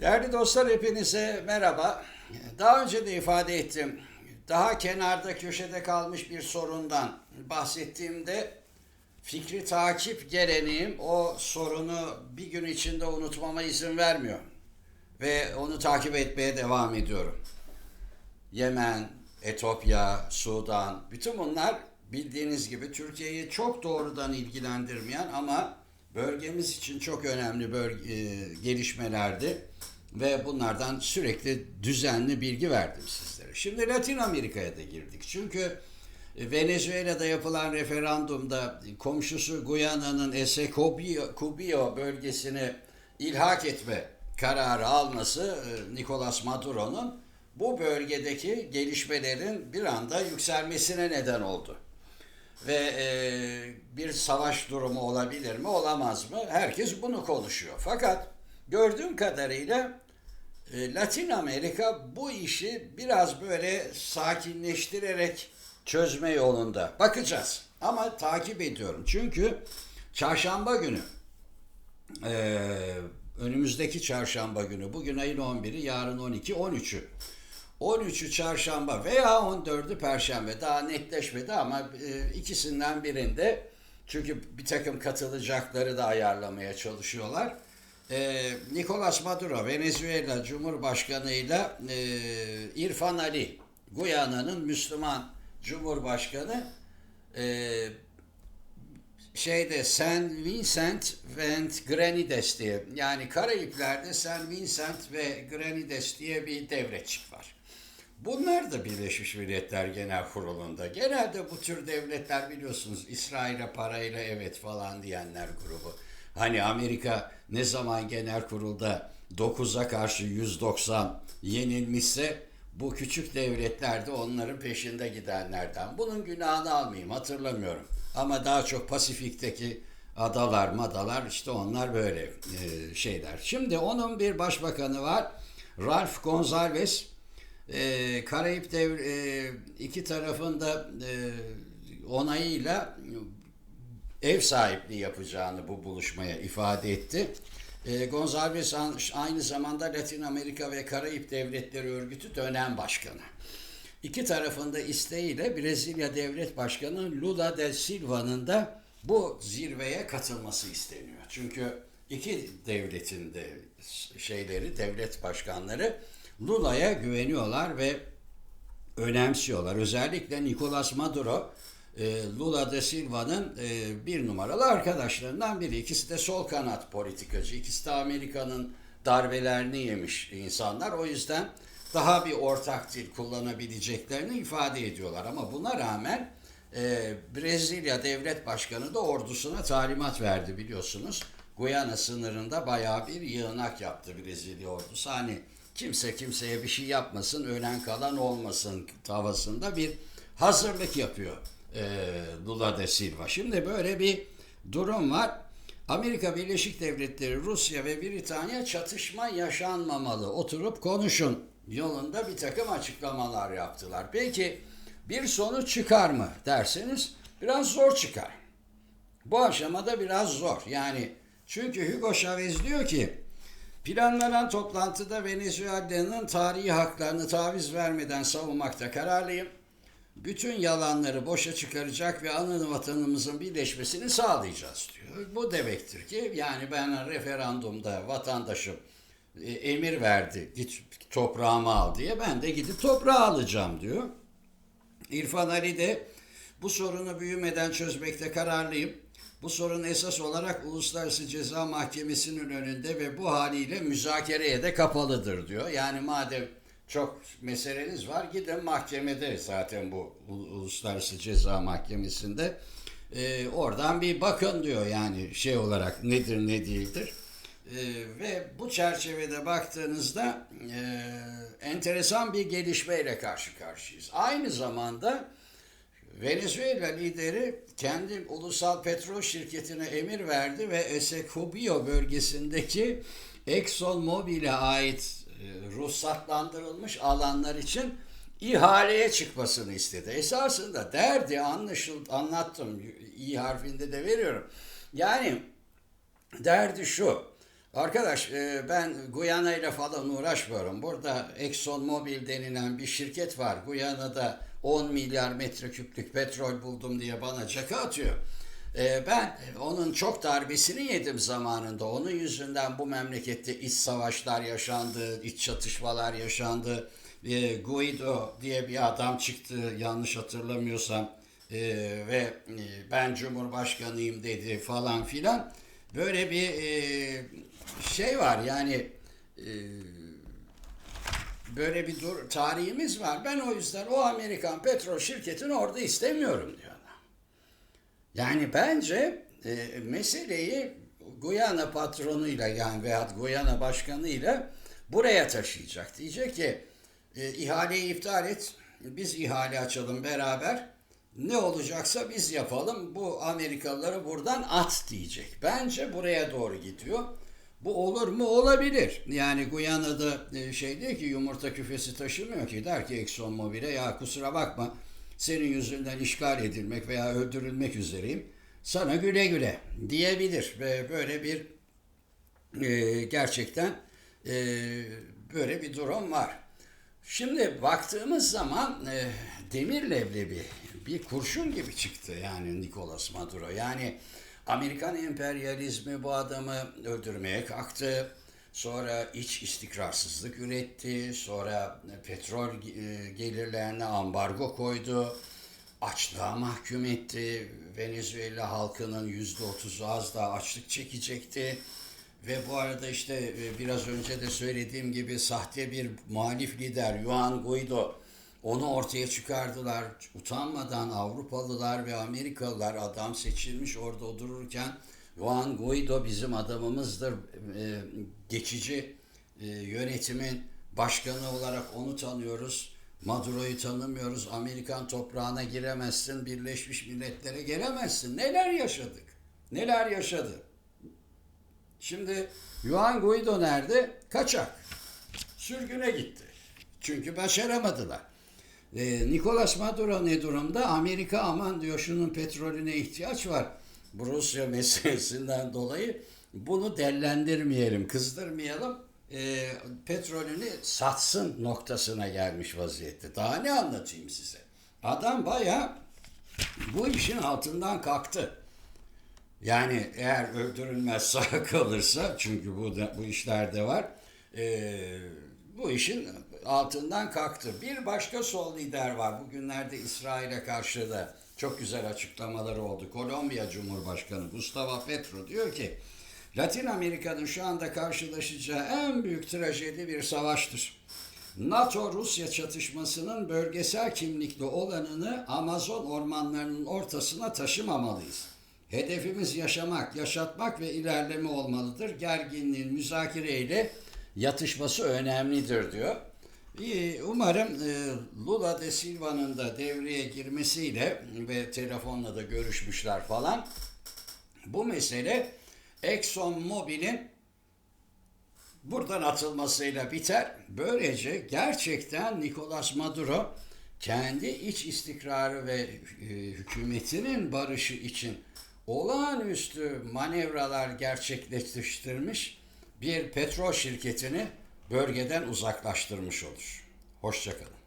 Değerli dostlar hepinize merhaba. Daha önce de ifade ettim. Daha kenarda köşede kalmış bir sorundan bahsettiğimde fikri takip geleneğim o sorunu bir gün içinde unutmama izin vermiyor. Ve onu takip etmeye devam ediyorum. Yemen, Etopya, Sudan, bütün bunlar bildiğiniz gibi Türkiye'yi çok doğrudan ilgilendirmeyen ama bölgemiz için çok önemli bölge, e, gelişmelerdi ve bunlardan sürekli düzenli bilgi verdim sizlere. Şimdi Latin Amerika'ya da girdik. Çünkü e, Venezuela'da yapılan referandumda komşusu Guyana'nın Essecobo bölgesini ilhak etme kararı alması e, Nicolas Maduro'nun bu bölgedeki gelişmelerin bir anda yükselmesine neden oldu. Ve e, bir savaş durumu olabilir mi, olamaz mı? Herkes bunu konuşuyor. Fakat gördüğüm kadarıyla e, Latin Amerika bu işi biraz böyle sakinleştirerek çözme yolunda. Bakacağız. Ama takip ediyorum. Çünkü çarşamba günü e, önümüzdeki çarşamba günü bugün ayın 11'i yarın 12 13'ü 13'ü çarşamba veya 14'ü perşembe daha netleşmedi ama e, ikisinden birinde çünkü bir takım katılacakları da ayarlamaya çalışıyorlar. E, Nicolas Maduro Venezuela Cumhurbaşkanı ile İrfan Ali Guyana'nın Müslüman Cumhurbaşkanı e, şeyde San Vincent ve Grenades diye yani Karayipler'de San Vincent ve Grenades diye bir devletçik var. Bunlar da Birleşmiş Milletler Genel Kurulu'nda. Genelde bu tür devletler biliyorsunuz İsrail'e parayla evet falan diyenler grubu. Hani Amerika ne zaman genel kurulda 9'a karşı 190 yenilmişse bu küçük devletler de onların peşinde gidenlerden. Bunun günahını almayayım hatırlamıyorum. Ama daha çok Pasifik'teki adalar madalar işte onlar böyle e, şeyler. Şimdi onun bir başbakanı var. Ralph Gonzalez. E, Karayip devri e, iki tarafında e, onayıyla ev sahipliği yapacağını bu buluşmaya ifade etti. E, Gonzalez aynı zamanda Latin Amerika ve Karayip Devletleri Örgütü dönem başkanı. İki tarafında isteğiyle Brezilya Devlet Başkanı Lula da Silva'nın da bu zirveye katılması isteniyor. Çünkü iki devletin de şeyleri, devlet başkanları Lula'ya güveniyorlar ve önemsiyorlar. Özellikle Nicolas Maduro, e, Lula da Silva'nın e, bir numaralı arkadaşlarından biri. İkisi de sol kanat politikacı. İkisi de Amerika'nın darbelerini yemiş insanlar. O yüzden daha bir ortak dil kullanabileceklerini ifade ediyorlar. Ama buna rağmen e, Brezilya Devlet Başkanı da ordusuna talimat verdi biliyorsunuz. Guyana sınırında bayağı bir yığınak yaptı Brezilya ordusu. Hani kimse kimseye bir şey yapmasın, ölen kalan olmasın havasında bir hazırlık yapıyor e, Lula da Silva. Şimdi böyle bir durum var. Amerika Birleşik Devletleri, Rusya ve Britanya çatışma yaşanmamalı. Oturup konuşun yolunda bir takım açıklamalar yaptılar. Peki bir sonuç çıkar mı derseniz biraz zor çıkar. Bu aşamada biraz zor. Yani çünkü Hugo Chavez diyor ki planlanan toplantıda Venezuela'nın tarihi haklarını taviz vermeden savunmakta kararlıyım. Bütün yalanları boşa çıkaracak ve anı vatanımızın birleşmesini sağlayacağız diyor. Bu demektir ki yani ben referandumda vatandaşım e, emir verdi git toprağımı al diye ben de gidip toprağı alacağım diyor. İrfan Ali de bu sorunu büyümeden çözmekte kararlıyım. Bu sorun esas olarak Uluslararası Ceza Mahkemesi'nin önünde ve bu haliyle müzakereye de kapalıdır diyor. Yani madem çok meseleniz var gidin mahkemede zaten bu Uluslararası Ceza Mahkemesi'nde e, oradan bir bakın diyor yani şey olarak nedir ne değildir. E, ve bu çerçevede baktığınızda e, enteresan bir gelişmeyle karşı karşıyayız. Aynı zamanda Venezuela lideri kendi ulusal petrol şirketine emir verdi ve Essecobo bölgesindeki Exxon Mobil'e ait e, ruhsatlandırılmış alanlar için ihaleye çıkmasını istedi. Esasında derdi anlaşıldı, anlattım. İyi harfinde de veriyorum. Yani derdi şu. Arkadaş e, ben Guyana ile falan uğraşmıyorum. Burada Exxon Mobil denilen bir şirket var. Guyana'da 10 milyar metreküplük petrol buldum diye bana çaka atıyor. E, Ben onun çok darbesini yedim zamanında. Onun yüzünden bu memlekette iç savaşlar yaşandı, iç çatışmalar yaşandı. E, Guido diye bir adam çıktı yanlış hatırlamıyorsam E, ve e, ben Cumhurbaşkanıyım dedi falan filan. Böyle bir e, şey var yani e, böyle bir dur, tarihimiz var. Ben o yüzden o Amerikan petrol şirketini orada istemiyorum diyor adam. Yani bence e, meseleyi Guyana patronuyla yani veya Guyana başkanıyla buraya taşıyacak. Diyecek ki e, ihaleyi iptal et, biz ihale açalım beraber. Ne olacaksa biz yapalım. Bu Amerikalıları buradan at diyecek. Bence buraya doğru gidiyor. Bu olur mu? Olabilir. Yani Guyana'da e, şey değil ki yumurta küfesi taşımıyor ki. Der ki Exxon Mobil'e ya kusura bakma senin yüzünden işgal edilmek veya öldürülmek üzereyim. Sana güle güle diyebilir. Ve böyle bir e, gerçekten e, böyle bir durum var. Şimdi baktığımız zaman e, demir leblebi bir kurşun gibi çıktı yani Nicolas Maduro. Yani Amerikan emperyalizmi bu adamı öldürmeye kalktı. Sonra iç istikrarsızlık üretti. Sonra petrol e, gelirlerine ambargo koydu. Açlığa mahkum etti. Venezuela halkının yüzde otuzu az daha açlık çekecekti. Ve bu arada işte e, biraz önce de söylediğim gibi sahte bir muhalif lider Juan Guaido onu ortaya çıkardılar. Utanmadan Avrupalılar ve Amerikalılar adam seçilmiş orada dururken Juan Guaido bizim adamımızdır. E, geçici e, yönetimin başkanı olarak onu tanıyoruz. Maduro'yu tanımıyoruz. Amerikan toprağına giremezsin. Birleşmiş Milletler'e gelemezsin. Neler yaşadık? Neler yaşadı? Şimdi Juan Guaido nerede? Kaçak. Sürgüne gitti. Çünkü başaramadılar. Ee, Nicolas Maduro ne durumda? Amerika aman diyor şunun petrolüne ihtiyaç var. Rusya meselesinden dolayı bunu dellendirmeyelim, kızdırmayalım. Ee, petrolünü satsın noktasına gelmiş vaziyette. Daha ne anlatayım size? Adam bayağı bu işin altından kalktı. Yani eğer öldürülmez sağ kalırsa çünkü bu da, bu işlerde var. e, bu işin altından kalktı. Bir başka sol lider var. Bugünlerde İsrail'e karşı da çok güzel açıklamaları oldu. Kolombiya Cumhurbaşkanı Gustavo Petro diyor ki Latin Amerika'nın şu anda karşılaşacağı en büyük trajedi bir savaştır. NATO-Rusya çatışmasının bölgesel kimlikli olanını Amazon ormanlarının ortasına taşımamalıyız. Hedefimiz yaşamak, yaşatmak ve ilerleme olmalıdır. Gerginliğin müzakereyle yatışması önemlidir diyor. Umarım e, Lula de Silva'nın da devreye girmesiyle ve telefonla da görüşmüşler falan. Bu mesele Exxon Mobil'in buradan atılmasıyla biter. Böylece gerçekten Nicolas Maduro kendi iç istikrarı ve e, hükümetinin barışı için olağanüstü manevralar gerçekleştirmiş bir petrol şirketini bölgeden uzaklaştırmış olur. Hoşçakalın.